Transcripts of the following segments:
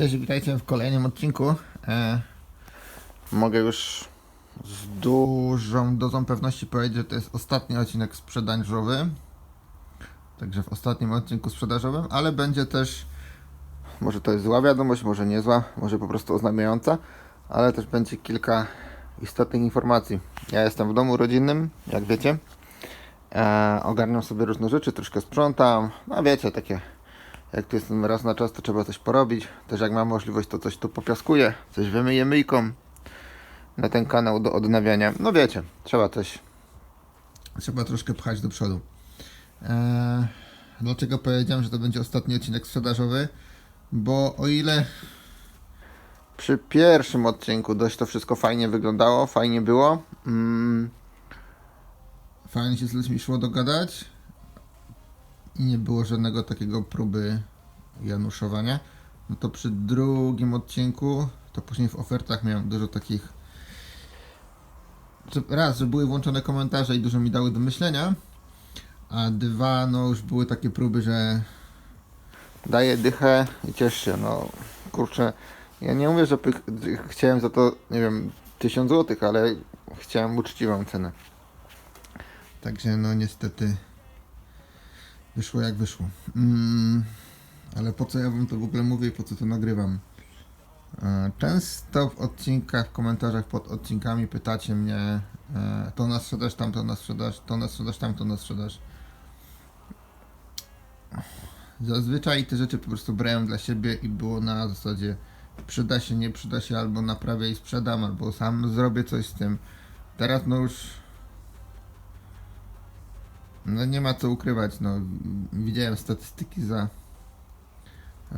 Cześć, witajcie w kolejnym odcinku. E, mogę już z dużą dozą pewności powiedzieć, że to jest ostatni odcinek sprzedażowy. Także w ostatnim odcinku sprzedażowym, ale będzie też, może to jest zła wiadomość, może nie zła, może po prostu oznajmiająca, ale też będzie kilka istotnych informacji. Ja jestem w domu rodzinnym, jak wiecie. E, ogarniam sobie różne rzeczy, troszkę sprzątam, no wiecie, takie jak tu jestem raz na czas, to trzeba coś porobić. Też jak mam możliwość, to coś tu popiaskuję, coś wymyję myjką na ten kanał do odnawiania. No wiecie, trzeba coś. Trzeba troszkę pchać do przodu. Eee, dlaczego powiedziałem, że to będzie ostatni odcinek sprzedażowy? Bo o ile przy pierwszym odcinku dość to wszystko fajnie wyglądało, fajnie było. Mm, fajnie się z ludźmi szło dogadać i nie było żadnego takiego próby januszowania, no to przy drugim odcinku, to później w ofertach miałem dużo takich raz, że były włączone komentarze i dużo mi dały do myślenia, a dwa, no już były takie próby, że daję dychę i ciesz się, no kurczę, ja nie mówię, że chciałem za to, nie wiem, 1000 złotych, ale chciałem uczciwą cenę. Także no niestety wyszło jak wyszło. Mm, ale po co ja wam to w ogóle mówię i po co to nagrywam? E, Często w odcinkach, w komentarzach pod odcinkami pytacie mnie e, to na sprzedaż, tamto na sprzedaż, to na sprzedaż, tamto na sprzedaż. Zazwyczaj te rzeczy po prostu brałem dla siebie i było na zasadzie przyda się, nie przyda się, albo naprawię i sprzedam, albo sam zrobię coś z tym. Teraz no już no nie ma co ukrywać, no widziałem statystyki za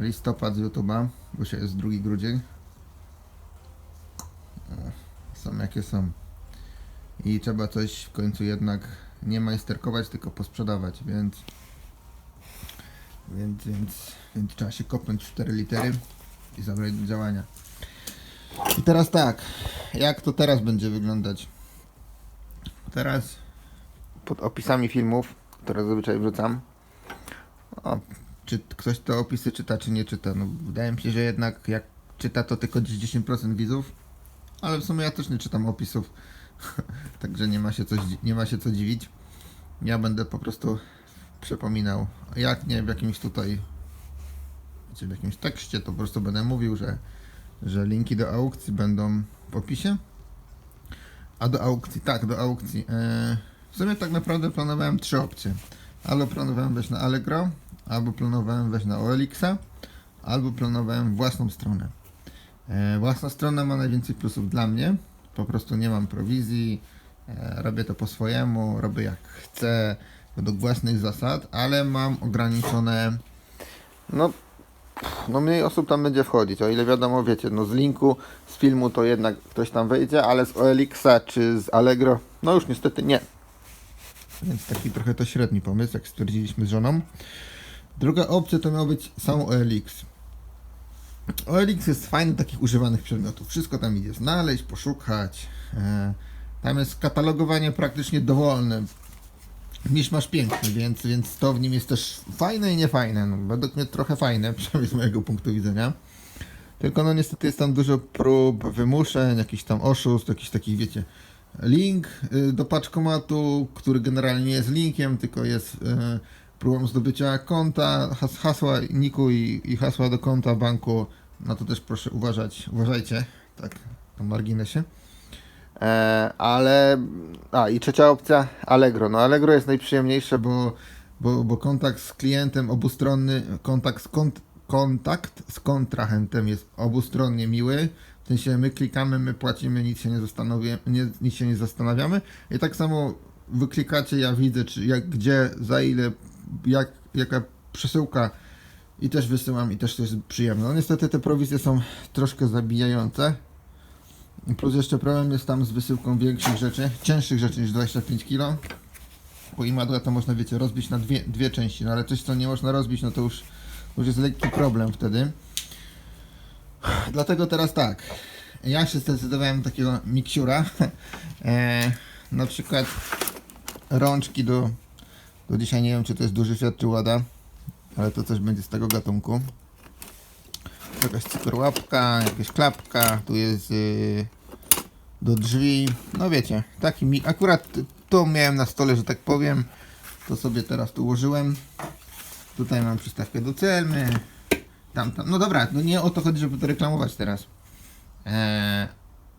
listopad z YouTube'a, bo się jest 2 grudzień. Są jakie są. I trzeba coś w końcu jednak nie majsterkować, tylko posprzedawać, więc więc, więc, więc trzeba się kopnąć w 4 litery i zabrać do działania. I teraz tak, jak to teraz będzie wyglądać? Teraz pod opisami filmów, które zazwyczaj wrzucam. O, czy ktoś te opisy czyta, czy nie czyta? No, wydaje mi się, że jednak jak czyta, to tylko gdzieś 10% widzów. Ale w sumie ja też nie czytam opisów. Także nie ma, się coś, nie ma się co dziwić. Ja będę po prostu przypominał. Jak nie w jakimś tutaj, czy w jakimś tekście, to po prostu będę mówił, że, że linki do aukcji będą w opisie. A do aukcji, tak, do aukcji. E, w sumie tak naprawdę planowałem trzy opcje. Albo planowałem wejść na Allegro, albo planowałem wejść na OLX-a, albo planowałem własną stronę. E, własna strona ma najwięcej plusów dla mnie. Po prostu nie mam prowizji, e, robię to po swojemu, robię jak chcę, według własnych zasad, ale mam ograniczone. No, no mniej osób tam będzie wchodzić, o ile wiadomo, wiecie, no z linku, z filmu to jednak ktoś tam wejdzie, ale z OLX-a czy z Allegro, no już niestety nie. Więc taki trochę to średni pomysł, jak stwierdziliśmy z żoną. Druga opcja to miał być sam OLX. OLX jest fajny takich używanych przedmiotów. Wszystko tam idzie znaleźć, poszukać. E, tam jest katalogowanie praktycznie dowolne. Misz masz piękny, więc, więc to w nim jest też fajne i niefajne. No, według mnie trochę fajne, przynajmniej z mojego punktu widzenia. Tylko no niestety jest tam dużo prób wymuszeń, jakichś tam oszustw, jakichś takich, wiecie, link y, do paczkomatu, który generalnie nie jest linkiem, tylko jest y, próbą zdobycia konta, has, hasła niku i, i hasła do konta banku. Na to też proszę uważać, uważajcie, tak na marginesie. E, ale, a i trzecia opcja, Allegro. No Allegro jest najprzyjemniejsze, bo, bo, bo kontakt z klientem obustronny, kontakt z, kont, kontakt z kontrahentem jest obustronnie miły. Sensie my klikamy, my płacimy, nic się nie, nie, nic się nie zastanawiamy. I tak samo wy klikacie, ja widzę, czy jak, gdzie, za ile, jak, jaka przesyłka i też wysyłam i też to jest przyjemne. No niestety te prowizje są troszkę zabijające. Plus jeszcze problem jest tam z wysyłką większych rzeczy, cięższych rzeczy niż 25 kg. Bo imadła to można, wiecie, rozbić na dwie, dwie części, no ale coś, co nie można rozbić, no to już, już jest lekki problem wtedy. Dlatego teraz tak, ja się zdecydowałem takiego miksiura. e, na przykład rączki do, do dzisiaj nie wiem czy to jest duży Fiat czy Łada, ale to też będzie z tego gatunku. jakaś cyberłapka, jakaś klapka, tu jest yy, do drzwi. No wiecie, taki mi. Akurat to miałem na stole, że tak powiem. To sobie teraz tu ułożyłem. Tutaj mam przystawkę do celmy. Tam, tam. No dobra, no nie o to chodzi, żeby to reklamować teraz. Eee,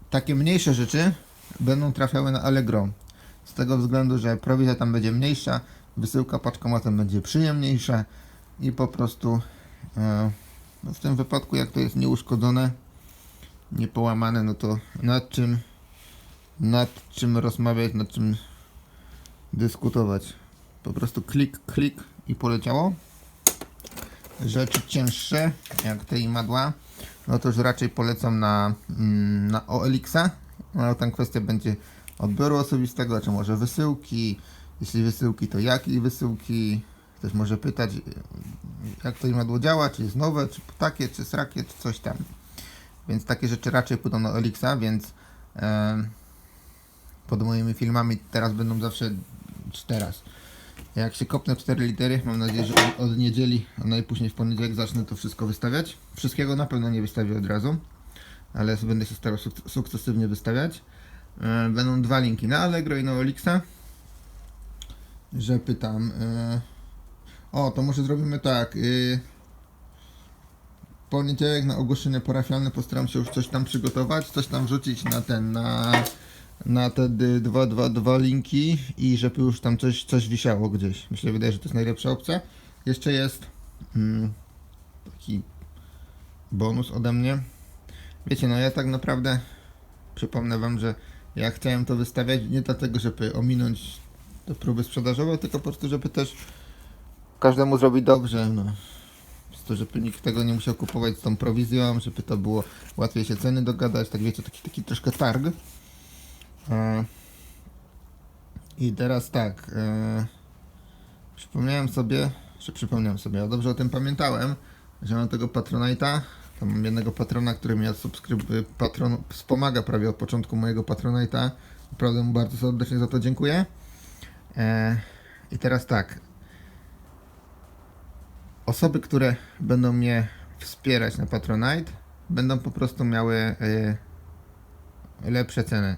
takie mniejsze rzeczy będą trafiały na Allegro. Z tego względu, że prowizja tam będzie mniejsza, wysyłka paczkomatem będzie przyjemniejsza i po prostu e, no w tym wypadku jak to jest nieuszkodzone, niepołamane, no to nad czym nad czym rozmawiać, nad czym dyskutować. Po prostu klik, klik i poleciało. Rzeczy cięższe, jak te imadła, no to już raczej polecam na, mm, na OLX-a. No tam kwestia będzie odbioru osobistego, czy może wysyłki. Jeśli wysyłki, to jakiej wysyłki? Ktoś może pytać, jak to imadło działa, czy jest nowe, czy takie, czy srakie, czy coś tam. Więc takie rzeczy raczej pójdą na OLX-a, więc em, pod moimi filmami teraz będą zawsze czy teraz. Jak się kopnę 4 litery, mam nadzieję, że od, niedzieli, a najpóźniej w poniedziałek zacznę to wszystko wystawiać. Wszystkiego na pewno nie wystawię od razu, ale będę się starał suk- sukcesywnie wystawiać. E, Będą dwa linki na Allegro i na Olixa. Że pytam. e, O, to może zrobimy tak. y, Poniedziałek na ogłoszenie parafialne postaram się już coś tam przygotować, coś tam wrzucić na ten, na, na te dwa, dwa, dwa linki i żeby już tam coś, coś wisiało gdzieś. Myślę, wydaje, że to jest najlepsza opcja. Jeszcze jest mm, taki bonus ode mnie. Wiecie, no ja tak naprawdę przypomnę wam, że ja chciałem to wystawiać nie dlatego, żeby ominąć te próby sprzedażowe, tylko po prostu, żeby też każdemu zrobić dobrze. No. Prostu, żeby nikt tego nie musiał kupować z tą prowizją, żeby to było łatwiej się ceny dogadać, tak wiecie, taki, taki troszkę targ. E, I teraz tak, e, przypomniałem sobie, że przypomniałem sobie, ja dobrze o tym pamiętałem, że mam tego Patronite'a, tam mam jednego patrona, który mnie patron, wspomaga prawie od początku mojego Patronite'a. Naprawdę mu bardzo serdecznie za to dziękuję. E, I teraz tak, osoby, które będą mnie wspierać na Patronite, będą po prostu miały lepsze ceny.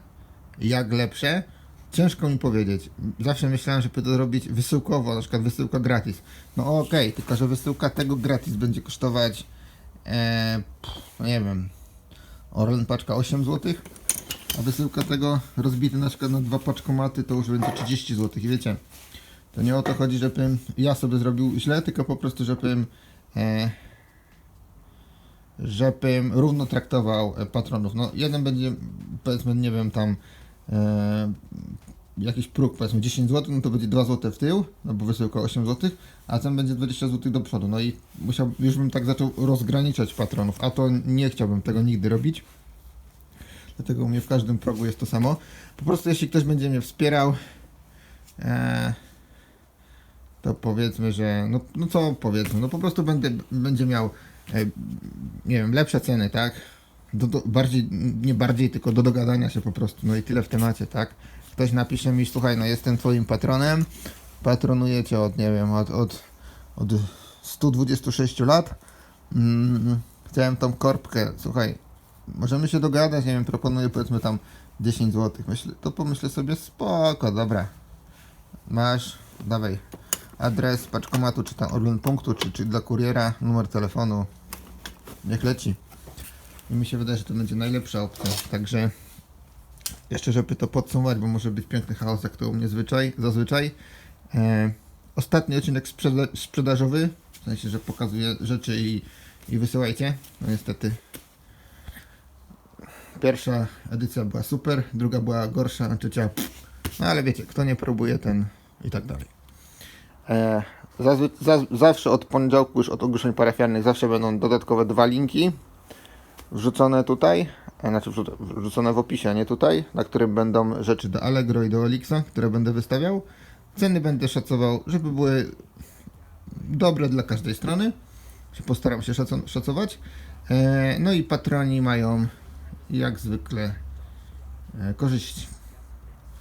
Jak lepsze? Ciężko mi powiedzieć. Zawsze myślałem, żeby to robić wysyłkowo, na przykład wysyłka gratis. No okej, tylko że wysyłka tego gratis będzie kosztować, e, no nie wiem, Orlen paczka 8 zł, a wysyłka tego rozbity na przykład na dwa paczkomaty to już będzie 30 zł. I wiecie, to nie o to chodzi, żebym ja sobie zrobił źle, tylko po prostu, żebym e, żebym równo traktował e, patronów. No jeden będzie, powiedzmy, nie wiem, tam e, jakiś próg, powiedzmy 10 zł, no to będzie 2 zł w tył, no bo wysyłka 8 zł, a ten będzie 20 zł do przodu. No i musiał, już bym tak zaczął rozgraniczać patronów, a to nie chciałbym tego nigdy robić. Dlatego u mnie w każdym progu jest to samo. Po prostu jeśli ktoś będzie mnie wspierał, e, to powiedzmy, że no, no co powiedzmy, no po prostu będę, będzie miał e, nie wiem, lepsze ceny, tak? Do, do, bardziej, nie bardziej, tylko do dogadania się po prostu, no i tyle w temacie, tak? Ktoś napisze mi, słuchaj, no jestem twoim patronem, patronuję cię od, nie wiem, od, od, od 126 lat, mm, chciałem tą korbkę, słuchaj, możemy się dogadać, nie wiem, proponuję powiedzmy tam 10 zł, myślę, to pomyślę sobie, spoko, dobra, masz, dawaj, adres paczkomatu, czy tam Orlen punktu, czy, czy dla kuriera, numer telefonu, niech leci. I mi się wydaje, że to będzie najlepsza opcja. Także jeszcze, żeby to podsumować, bo może być piękny chaos, jak to u mnie zwyczaj, zazwyczaj. E, ostatni odcinek sprzeda sprzedażowy, w sensie, że pokazuję rzeczy i, i wysyłajcie. No niestety pierwsza edycja była super, druga była gorsza, trzecia no ale wiecie, kto nie próbuje, ten i tak dalej. E, zawsze od poniedziałku, już od ogłoszeń parafialnych, zawsze będą dodatkowe dwa linki wrzucone tutaj, e, znaczy wrzuc- wrzucone w opisie, a nie tutaj, na którym będą rzeczy do Allegro i do Olixa, które będę wystawiał. Ceny będę szacował, żeby były dobre dla każdej strony. Postaram się szaco- szacować. E, no i patroni mają jak zwykle e, korzyści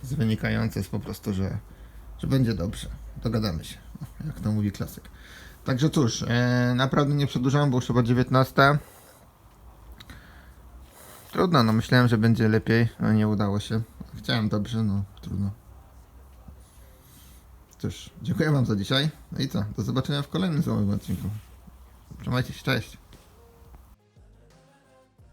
wynikające z po prostu, że, że będzie dobrze. Dogadamy się, jak to mówi klasyk. Także cóż, naprawdę nie przedłużam, bo już chyba 19. Trudno, no myślałem, że będzie lepiej, a nie udało się. Chciałem dobrze, no trudno. Cóż, dziękuję wam za dzisiaj. No i co? Do zobaczenia w kolejnym złowym odcinku. Trzymajcie się, cześć.